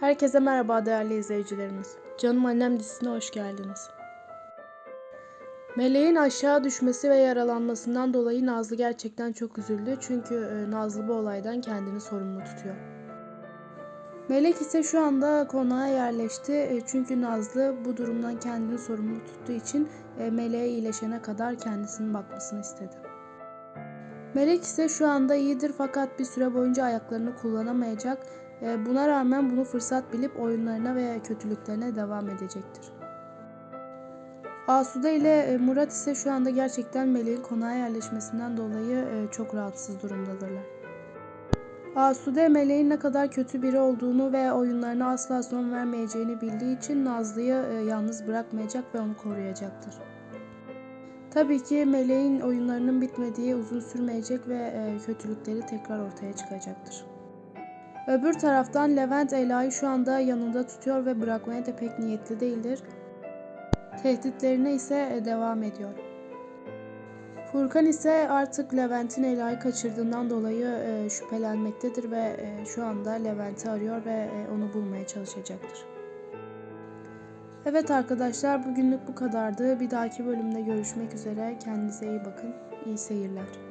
Herkese merhaba değerli izleyicilerimiz. Canım Annem dizisine hoş geldiniz. Meleğin aşağı düşmesi ve yaralanmasından dolayı Nazlı gerçekten çok üzüldü. Çünkü e, Nazlı bu olaydan kendini sorumlu tutuyor. Melek ise şu anda konağa yerleşti. E, Çünkü Nazlı bu durumdan kendini sorumlu tuttuğu için e, Meleğe iyileşene kadar kendisinin bakmasını istedi. Melek ise şu anda iyidir fakat bir süre boyunca ayaklarını kullanamayacak. E, Buna rağmen bunu fırsat bilip oyunlarına ve kötülüklerine devam edecektir. Asude ile e, Murat ise şu anda gerçekten Melek'in konağa yerleşmesinden dolayı e, çok rahatsız durumdadırlar. Asude Melek'in ne kadar kötü biri olduğunu ve oyunlarına asla son vermeyeceğini bildiği için Nazlı'yı e, yalnız bırakmayacak ve onu koruyacaktır. Tabii ki Melek'in oyunlarının bitmediği uzun sürmeyecek ve kötülükleri tekrar ortaya çıkacaktır. Öbür taraftan Levent Ela'yı şu anda yanında tutuyor ve bırakmaya da pek niyetli değildir. Tehditlerine ise e, devam ediyor. Furkan ise artık Levent'in Ela'yı kaçırdığından dolayı e, şüphelenmektedir ve e, şu anda Levent'i arıyor ve onu bulmaya çalışacaktır. Evet arkadaşlar bugünlük bu kadardı. Bir dahaki bölümde görüşmek üzere. Kendinize iyi bakın. İyi seyirler.